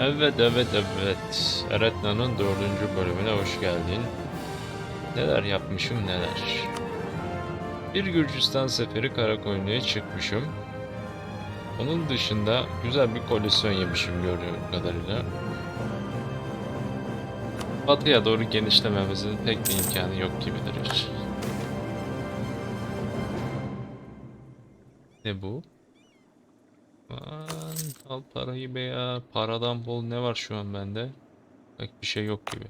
Evet evet evet. Eretna'nın dördüncü bölümüne hoş geldin. Neler yapmışım neler. Bir Gürcistan seferi Karakoyunlu'ya çıkmışım. Onun dışında güzel bir koalisyon yemişim gördüğüm kadarıyla. Batıya doğru genişlememizin pek bir imkanı yok gibidir. Ne bu? Al parayı be ya. Paradan bol ne var şu an bende? Pek bir şey yok gibi.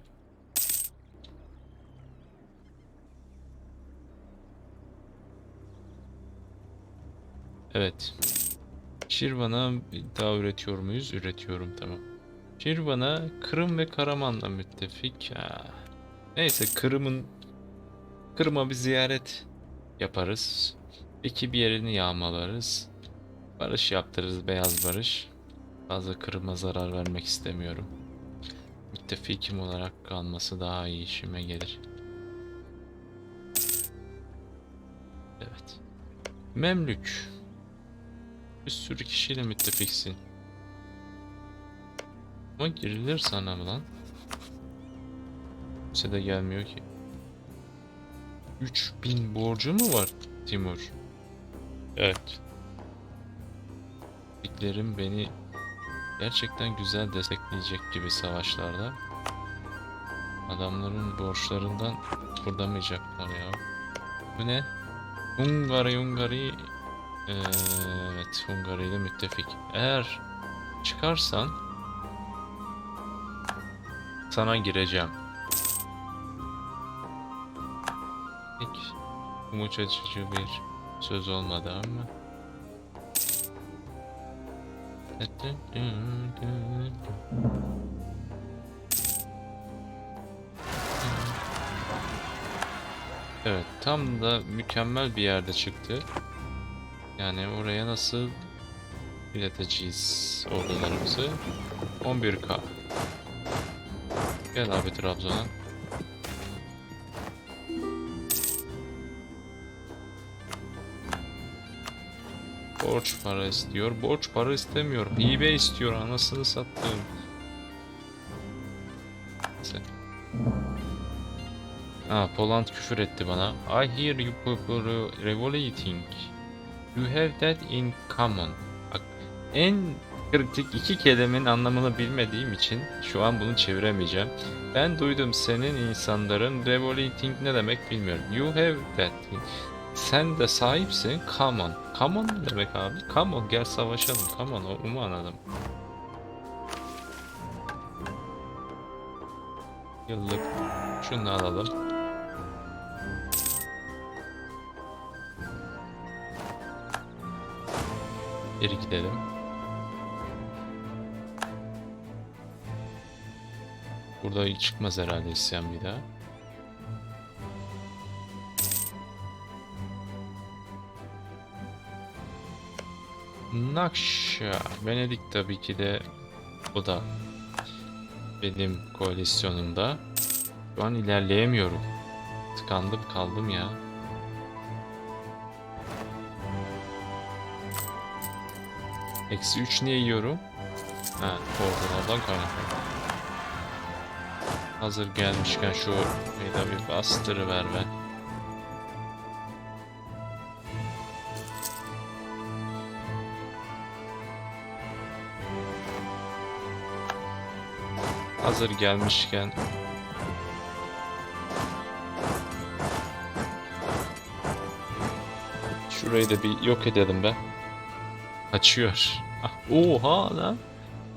Evet. Şirvan'a daha üretiyor muyuz? Üretiyorum tamam. Şirvan'a Kırım ve Karaman'la müttefik. Ha. Neyse Kırım'ın Kırım'a bir ziyaret yaparız. İki bir yerini yağmalarız. Barış yaptırırız, beyaz barış. Fazla Kırım'a zarar vermek istemiyorum. Müttefikim olarak kalması daha iyi işime gelir. Evet. Memlük. Bir sürü kişiyle müttefiksin. Ama girilir sana lan? Kimse de gelmiyor ki. 3000 borcu mu var Timur? Evet. Bildiklerim beni gerçekten güzel destekleyecek gibi savaşlarda. Adamların borçlarından kurdamayacaklar ya. Bu ne? Hungary, Hungary. Evet, Hungary ile müttefik. Eğer çıkarsan sana gireceğim. Peki. Umuç açıcı bir söz olmadı ama. Evet, tam da mükemmel bir yerde çıktı. Yani oraya nasıl ileteceğiz ordularımızı? 11K. Gel abi Trabzon'a. Borç para istiyor. Borç para istemiyor. Hibe istiyor. Anasını sattım. Ha, Poland küfür etti bana. I hear you people revolting. You have that in common. Bak, en kritik iki kelimenin anlamını bilmediğim için şu an bunu çeviremeyeceğim. Ben duydum senin insanların revolting ne demek bilmiyorum. You have that in sen de sahipsin. Come on. Come on demek abi? Come on gel savaşalım. Come on o umu anladım. Yıllık. Şunu alalım. Geri gidelim. Burada çıkmaz herhalde isyan bir daha. Nakşa. Venedik tabii ki de o da benim koalisyonumda. Şu an ilerleyemiyorum. Tıkandım kaldım ya. Eksi 3 niye yiyorum? Ha, ordulardan kaynaklı. Hazır gelmişken şu meydan bir bastırıver ben. Hazır gelmişken Şurayı da bir yok edelim be. Kaçıyor. Ah, Oha lan.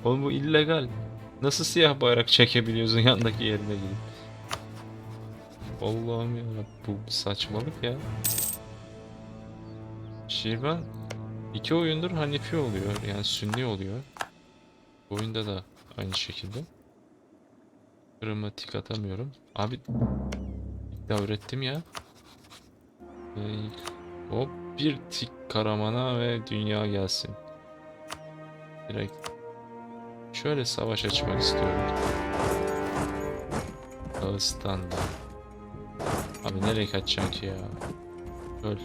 Oğlum bu illegal. Nasıl siyah bayrak çekebiliyorsun yandaki yerine gidip? Allah'ım ya bu saçmalık ya. Şirvan iki oyundur Hanifi oluyor yani Sünni oluyor. Bu oyunda da aynı şekilde. Kırıma tik atamıyorum. Abi daha öğrettim ya. Ee, hop bir tik Karaman'a ve dünya gelsin. Direkt. Şöyle savaş açmak istiyorum. Dağıstan'da. Abi nereye kaçacaksın ki ya? Öl.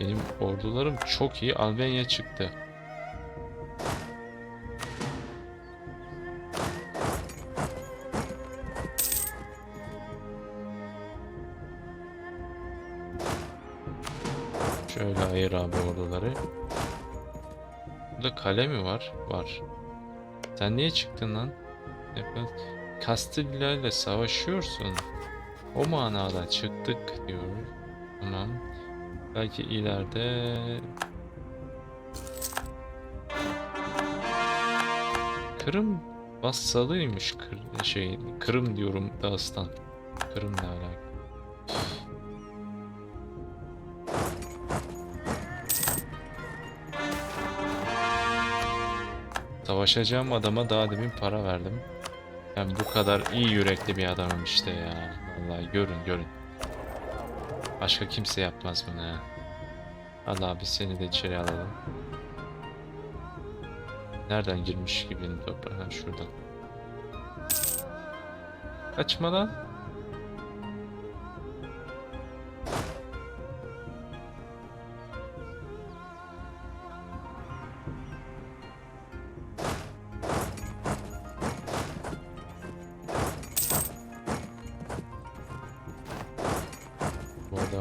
Benim ordularım çok iyi. Albanya çıktı. Kale mi var? Var. Sen niye çıktın lan? İle savaşıyorsun. O manada çıktık diyor. Tamam. Belki ileride Kırım vassalıymış Kır, şey Kırım diyorum Dağıstan. Kırım ne alaka? Savaşacağım adama daha demin para verdim. Ben bu kadar iyi yürekli bir adamım işte ya. Vallahi görün görün. Başka kimse yapmaz bunu ya. Allah abi seni de içeri alalım. Nereden girmiş gibi toprağa? Şuradan. Kaçma lan.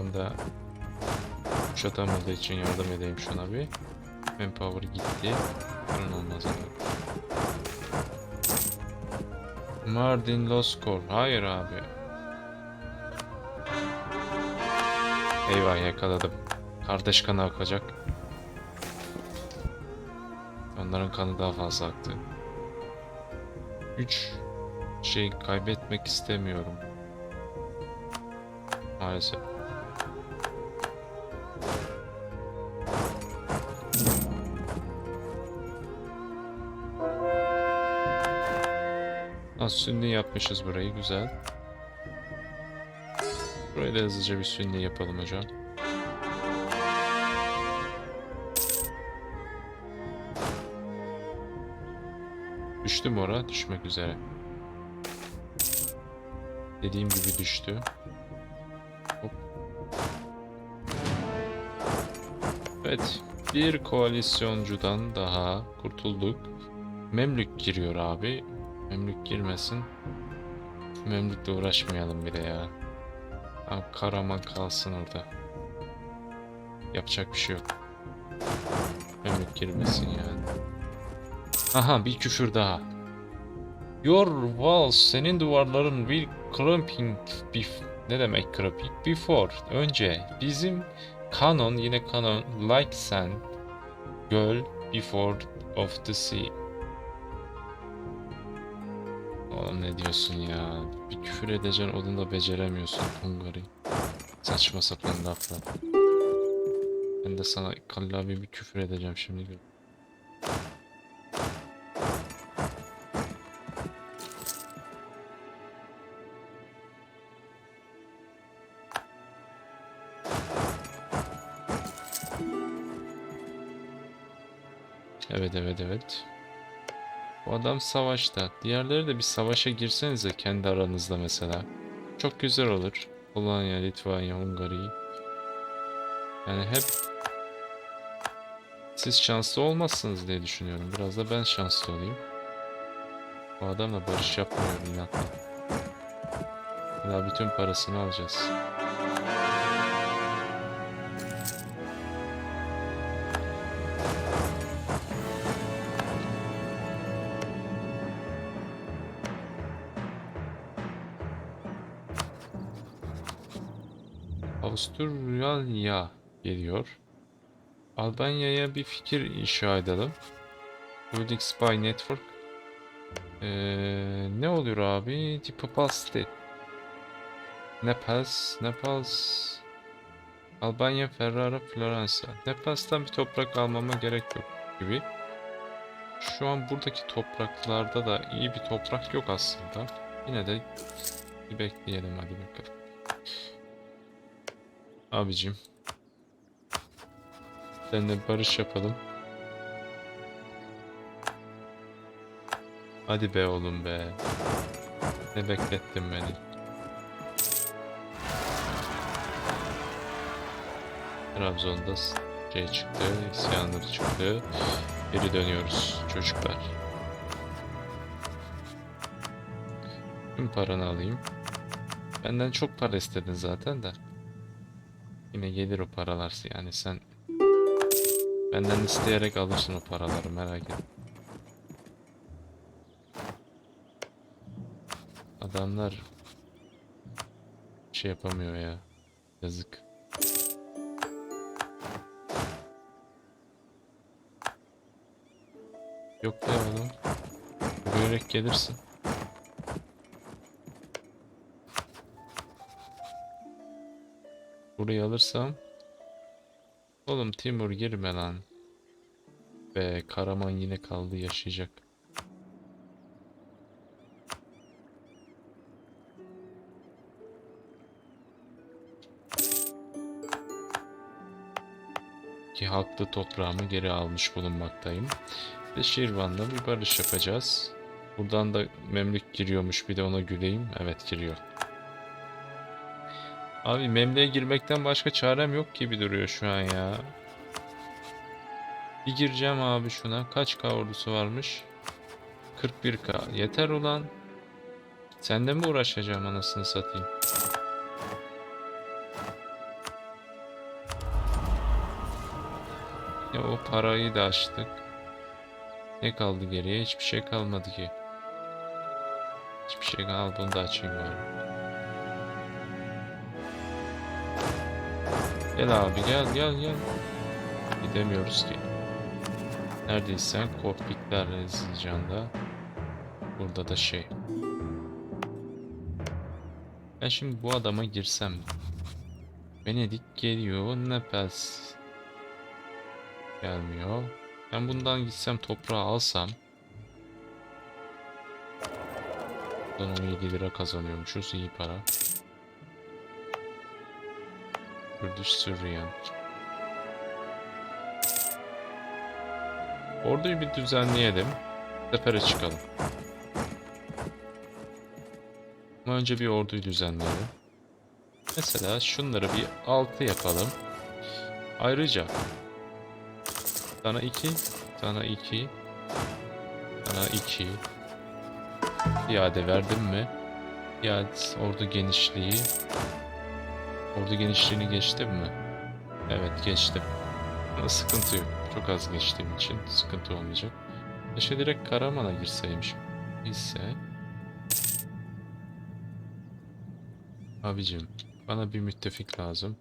Adam da kuşatamadığı için yardım edeyim şuna bir. Manpower gitti. Sorun olmaz abi. Mardin Lost Core. Hayır abi. Eyvah yakaladım. Kardeş kanı akacak. Onların kanı daha fazla aktı. 3 şey kaybetmek istemiyorum. Maalesef. Sünni yapmışız burayı güzel. Burayı da hızlıca bir sünni yapalım hocam. Düştü mü ora? Düşmek üzere. Dediğim gibi düştü. Hop. Evet. Bir koalisyoncudan daha kurtulduk. Memlük giriyor abi. Memlük girmesin. Memlükle uğraşmayalım bile ya. Abi Karaman kalsın orada. Yapacak bir şey yok. Memlük girmesin yani. Aha bir küfür daha. Your walls, senin duvarların will crumping bef ne demek crumping? Before, önce. Bizim kanon, yine kanon, like sand, göl, before of the sea. Oğlum ne diyorsun ya? Bir küfür edeceksin onu da beceremiyorsun Hungary. Saçma sapan laflar. Ben de sana kallavi bir küfür edeceğim şimdi. Evet evet evet. Adam savaşta. Diğerleri de bir savaşa girsenize kendi aranızda mesela. Çok güzel olur. Polonya, Litvanya, Hungary. Yani hep siz şanslı olmazsınız diye düşünüyorum. Biraz da ben şanslı olayım. Bu adamla barış yapmıyor inatla. Daha bütün parasını alacağız. Avusturya geliyor. Albanya'ya bir fikir inşa edelim. Building Spy Network. Ee, ne oluyor abi? State. Nepals, Nepals. Albanya, Ferrara, Floransa. Nepals'tan bir toprak almama gerek yok gibi. Şu an buradaki topraklarda da iyi bir toprak yok aslında. Yine de bir bekleyelim hadi bakalım. Abicim. Seninle barış yapalım. Hadi be oğlum be. Ne beklettin beni. Trabzon'da şey çıktı, isyanları çıktı. Geri dönüyoruz çocuklar. Tüm paranı alayım. Benden çok para istedin zaten de. Yine gelir o paralar yani sen Benden isteyerek alırsın o paraları merak etme. Adamlar şey yapamıyor ya. Yazık. Yok be oğlum. Yürüyerek gelirsin. Burayı alırsam Oğlum Timur girme lan. Be Karaman yine kaldı yaşayacak. Ki haklı toprağımı geri almış bulunmaktayım. Ve Şirvan'la bir barış yapacağız. Buradan da Memlük giriyormuş bir de ona güleyim. Evet giriyor. Abi Memlük'e girmekten başka çarem yok gibi duruyor şu an ya. Bir gireceğim abi şuna. Kaç K ordusu varmış? 41K. Yeter ulan. Senden mi uğraşacağım anasını satayım? Ya o parayı da açtık. Ne kaldı geriye? Hiçbir şey kalmadı ki. Hiçbir şey kalmadı. Bunu da açayım bari. Gel abi gel gel gel. Gidemiyoruz ki. Neredeysen kokpitler Erzincan'da. Burada da şey. Ben şimdi bu adama girsem. Venedik geliyor. Nepals. Gelmiyor. Ben bundan gitsem toprağı alsam. Buradan 17 lira kazanıyormuşuz. iyi para. Kurdiş Sürriyan. Orduyu bir düzenleyelim. Sefere çıkalım. Ama önce bir orduyu düzenleyelim. Mesela şunları bir 6 yapalım. Ayrıca sana 2, sana 2, sana 2. İade verdim mi? İade ordu genişliği. Ordu genişliğini geçtim mi? Evet geçtim. Ama sıkıntı yok. Çok az geçtiğim için sıkıntı olmayacak. Keşke direkt Karaman'a girseymişim. Ise... Abicim bana bir müttefik lazım.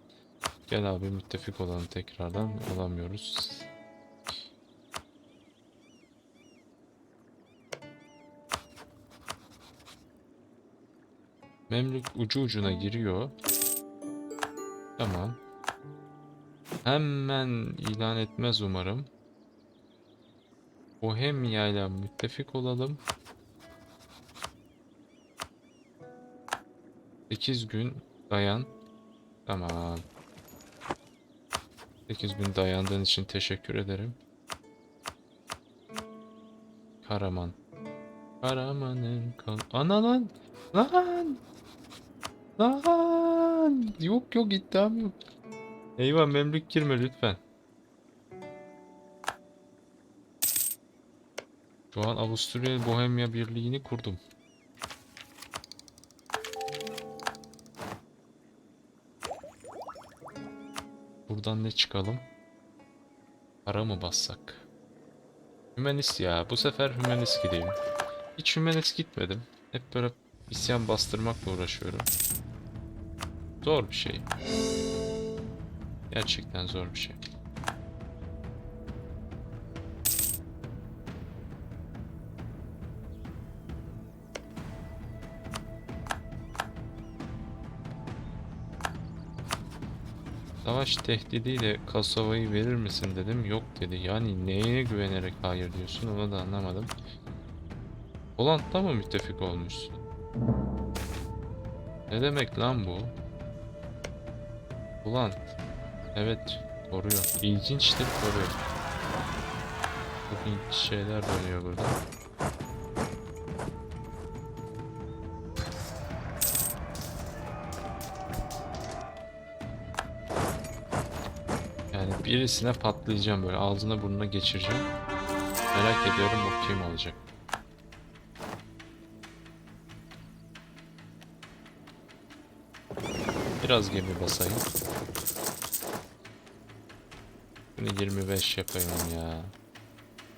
Gel abi müttefik olalım tekrardan. Olamıyoruz. Memlük ucu ucuna giriyor. Tamam. Hemen ilan etmez umarım. Bohemia ile müttefik olalım. 8 gün dayan. Tamam. 8 gün dayandığın için teşekkür ederim. Karaman. Karaman'ın kal... Ana lan! Lan! Lan! Yok yok iddiam yok. Eyvah memlük girme lütfen. Şu an Avusturya Bohemya Birliği'ni kurdum. Buradan ne çıkalım? Para mı bassak? Hümanist ya. Bu sefer Hümanist gideyim. Hiç Hümanist gitmedim. Hep böyle isyan bastırmakla uğraşıyorum. Zor bir şey. Gerçekten zor bir şey. Savaş tehdidiyle Kosova'yı verir misin dedim. Yok dedi. Yani neye güvenerek hayır diyorsun onu da anlamadım. Holland'da mı müttefik olmuşsun? Ne demek lan bu? Holland. Evet, koruyor. İlginçtir, koruyor. Çok ilginç şeyler dönüyor burada. Yani birisine patlayacağım böyle ağzına burnuna geçireceğim. Merak ediyorum o kim olacak. Biraz gemi basayım. Bunu 25 yapayım ya.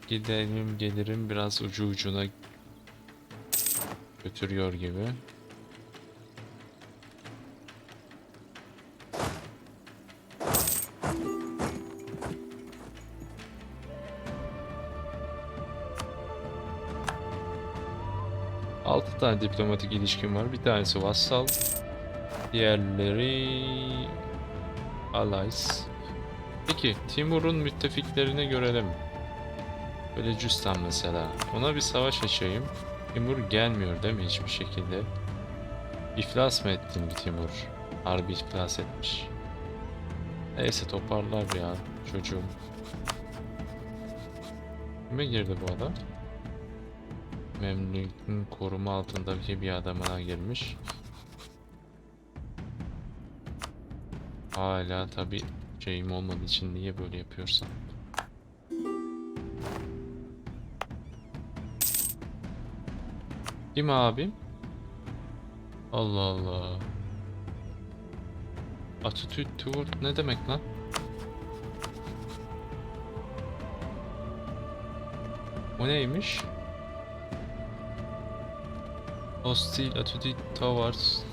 Gidelim gelirim biraz ucu ucuna götürüyor gibi. Altı tane diplomatik ilişkim var. Bir tanesi vassal. Diğerleri allies. Peki Timur'un müttefiklerini görelim. Belecüstan mesela. Ona bir savaş açayım. Timur gelmiyor değil mi hiçbir şekilde? İflas mı ettin Timur? Harbi iflas etmiş. Neyse toparlar ya çocuğum. Kime girdi bu adam? Memlük'ün koruma altındaki bir adamına girmiş. Hala tabi şeyim olmadığı için niye böyle yapıyorsam. Kim abim? Allah Allah. Attitude toward ne demek lan? O neymiş? Hostile attitude towards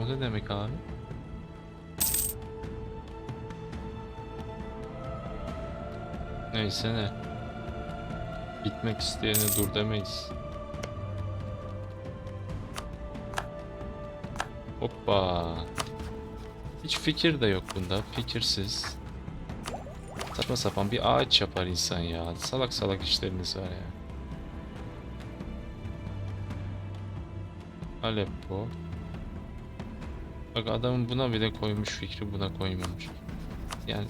O ne demek abi? Neyse ne. Gitmek isteyene dur demeyiz. Hoppa. Hiç fikir de yok bunda. Fikirsiz. Saçma sapan bir ağaç yapar insan ya. Salak salak işleriniz var ya. Aleppo. Bak adamın buna bile koymuş fikri buna koymamış. Yani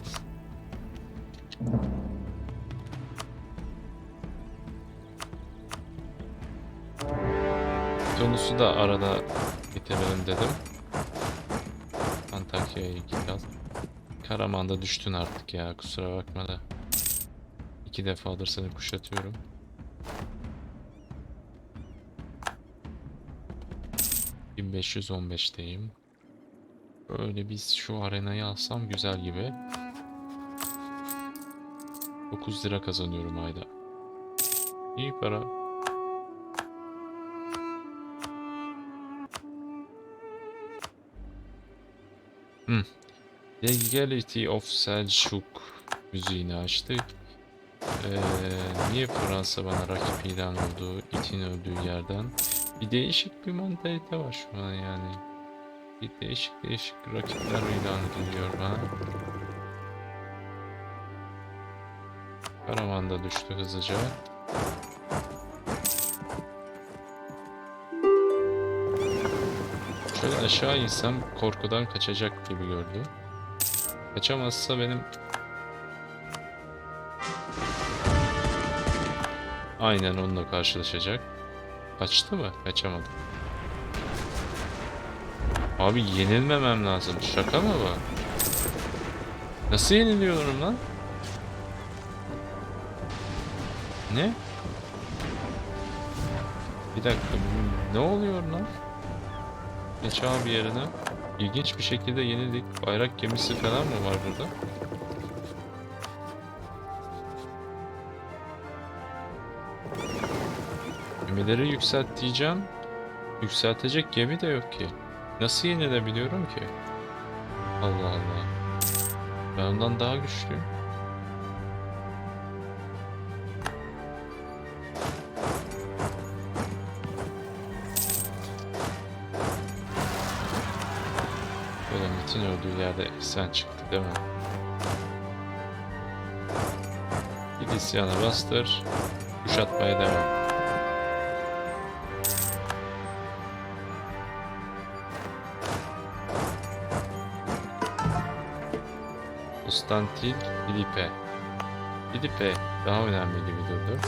Tunus'u da arada bitirelim dedim. Antakya'ya gideceğiz. Karaman'da düştün artık ya kusura bakma da. İki defadır seni kuşatıyorum. ...1515'teyim. Böyle biz şu arenayı alsam güzel gibi. 9 lira kazanıyorum ayda. İyi para. Hmm. Legality of Selçuk müziğini açtık. Ee, niye Fransa bana rakip ilan oldu itin öldüğü yerden? Bir değişik bir mantalite var şu an yani. Bir değişik değişik rakipler ilan ediliyor bana. Karaman da düştü hızlıca. Aşağı insem korkudan kaçacak gibi gördü. Kaçamazsa benim... Aynen onunla karşılaşacak. Kaçtı mı? Kaçamadı. Abi yenilmemem lazım. Şaka mı bu? Nasıl yeniliyorum lan? Ne? Bir dakika. Ne oluyor lan? Geç abi yerine. İlginç bir şekilde yenildik. Bayrak gemisi falan mı var burada? Gemileri yükselt diyeceğim. Yükseltecek gemi de yok ki. Nasıl yenilebiliyorum ki? Allah Allah. Ben ondan daha güçlüyüm. Öldüğü yerde isyan çıktı değil mi? Git isyana bastır. Kuşatmaya devam. Konstantin Filipe. Filipe daha önemli gibi durdu.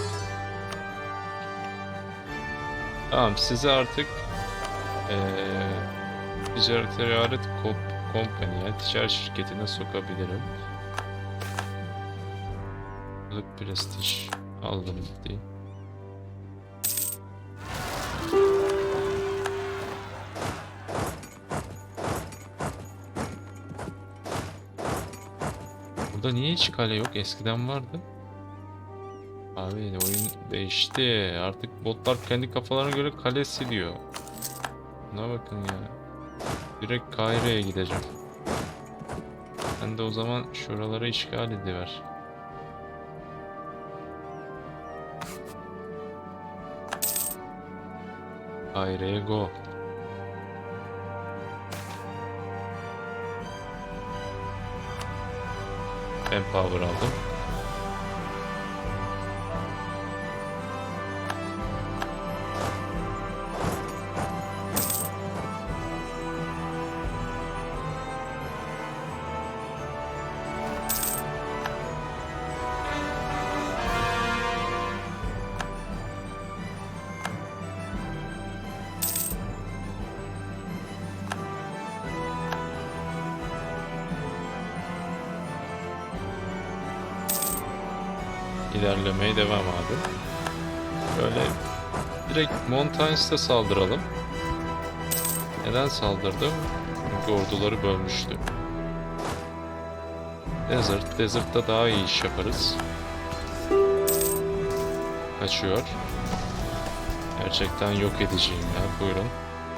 Tamam size artık eee ticaret ticaret komp- kompanya, ticaret şirketine sokabilirim. Yıllık prestij aldım gitti. Burada niye hiç kale yok? Eskiden vardı. Abi oyun değişti. Artık botlar kendi kafalarına göre kale siliyor. Buna bakın ya. Direkt Kahire'ye gideceğim. Sen de o zaman şuraları işgal ediver. Kahire'ye go. Ben power aldım. İlerlemeye devam abi. Böyle direkt Montaines'ta saldıralım. Neden saldırdım? Çünkü orduları bölmüştü. Desert. Desert'ta daha iyi iş yaparız. Kaçıyor. Gerçekten yok edeceğim ya. Buyurun.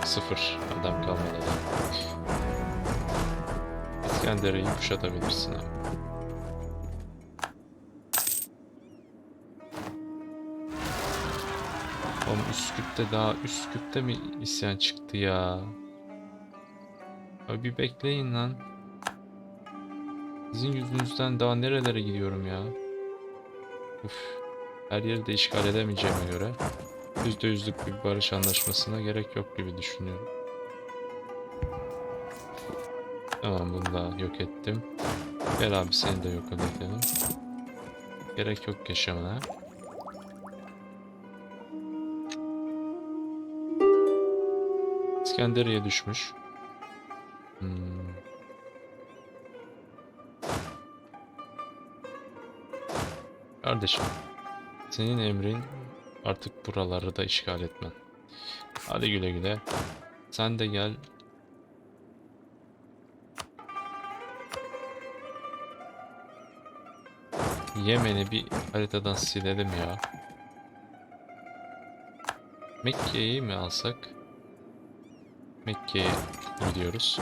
Sıfır. Adam kalmadı da. İskender'i kuşatabilirsin abi. Üsküp'te daha Üsküp'te mi isyan çıktı ya? Abi bir bekleyin lan. Sizin yüzünüzden daha nerelere gidiyorum ya? Üf. Her yeri de işgal edemeyeceğime göre yüzde yüzlük bir barış anlaşmasına gerek yok gibi düşünüyorum. Tamam bunu da yok ettim. Gel abi seni de yok edelim. Gerek yok yaşamına. İskenderiye düşmüş. Hmm. Kardeşim, senin emrin artık buraları da işgal etmen. Hadi güle güle. Sen de gel. Yemen'i bir haritadan silelim ya. Mekke'yi mi alsak? Mekke'ye gidiyoruz.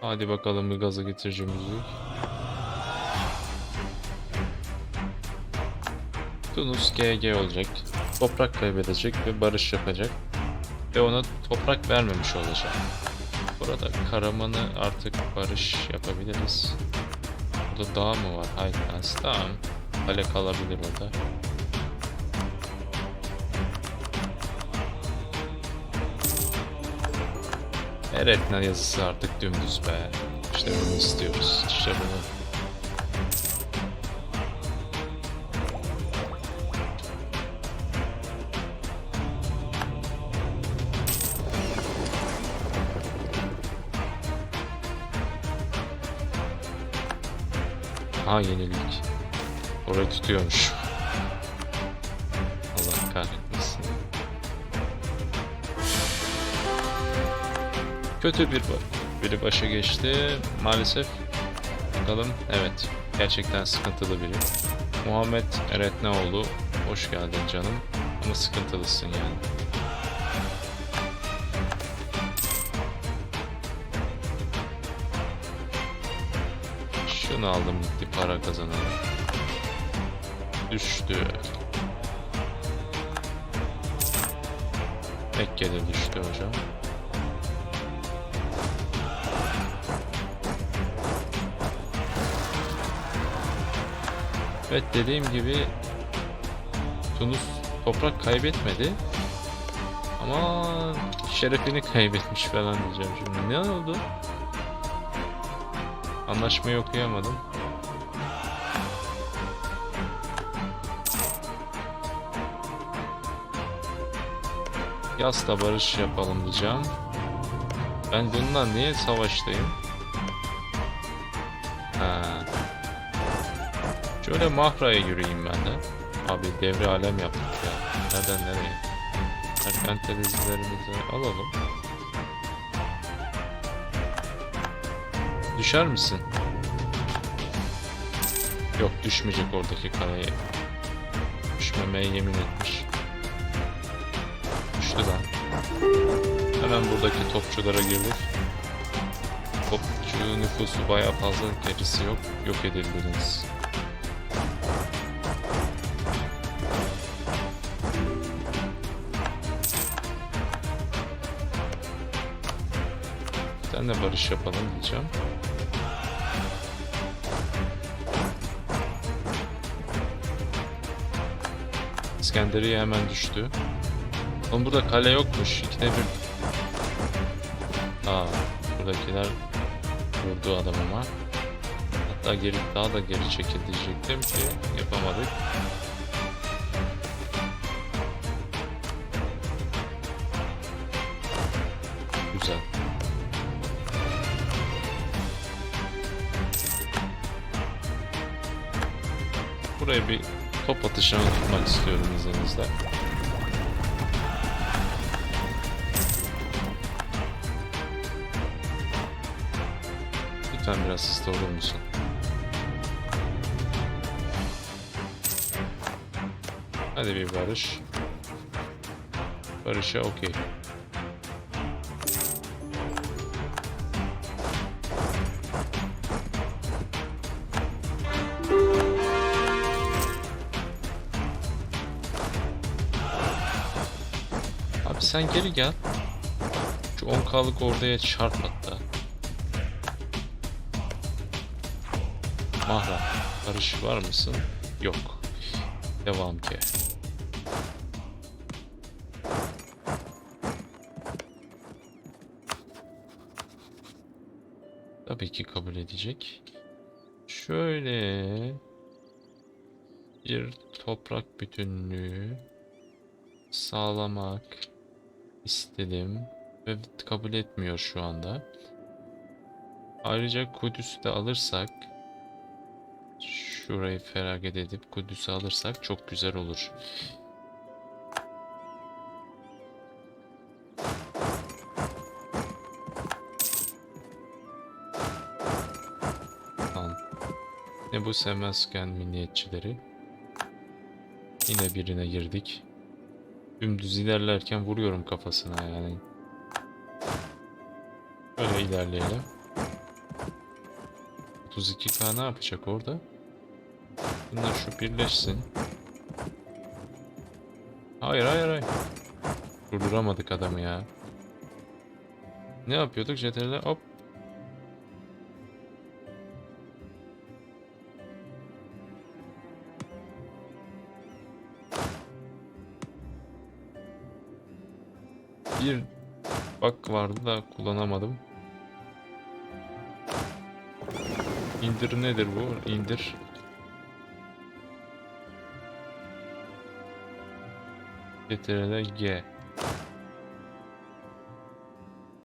Hadi bakalım bir gaza getirici müzik. Tunus GG olacak. Toprak kaybedecek ve barış yapacak. Ve ona toprak vermemiş olacak. Burada Karaman'ı artık barış yapabiliriz. Burada dağ mı var? Hayır, tamam. Kale kalabilir orada. Eretna yazısı artık dümdüz be. İşte bunu istiyoruz. İşte bunu. Ha yenilik. Orayı tutuyormuş. Kötü bir biri başa geçti maalesef. Bakalım evet gerçekten sıkıntılı biri. Muhammed Eretneoğlu hoş geldin canım ama sıkıntılısın yani. Şunu aldım gitti para kazanalım. Düştü. Mekke'de düştü hocam. Evet dediğim gibi Tunus toprak kaybetmedi. Ama şerefini kaybetmiş falan diyeceğim şimdi. Ne oldu? Anlaşmayı okuyamadım. Yasla barış yapalım diyeceğim. Ben bundan niye savaştayım? Şöyle Mahra'ya yürüyeyim ben de. Abi devre alem yaptık ya. Nereden nereye? Merkantilizlerimizi alalım. Düşer misin? Yok düşmeyecek oradaki kaleye. Düşmemeye yemin etmiş. Düştü lan. Hemen buradaki topçulara girdik. Topçu nüfusu bayağı fazla gerisi yok. Yok edildiniz. Sen de barış yapalım diyeceğim. İskenderiye hemen düştü. Oğlum burada kale yokmuş. İkide bir... Aa, buradakiler vurdu adamıma. Hatta geri daha da geri çekil diyecektim ki yapamadık. Buraya bir top atışını tutmak istiyorum izninizle. Lütfen biraz hızlı olur musun? Hadi bir barış. Barış'a okey. Sen geri gel. Şu 10k'lık oraya çarp hatta. Mahra. Barış var mısın? Yok. Devam ki. Tabii ki kabul edecek. Şöyle bir toprak bütünlüğü sağlamak istedim ve kabul etmiyor şu anda. Ayrıca Kudüs'ü de alırsak şurayı feragat edip Kudüs'ü alırsak çok güzel olur. Ne bu sevmezken milliyetçileri. Yine birine girdik. Dümdüz ilerlerken vuruyorum kafasına yani. Böyle ilerleyelim. 32k ne yapacak orada? Bunlar şu birleşsin. Hayır hayır hayır. Durduramadık adamı ya. Ne yapıyorduk CTRL'e? Hop. Bir bak vardı da kullanamadım. İndir nedir bu? İndir. CTRL G.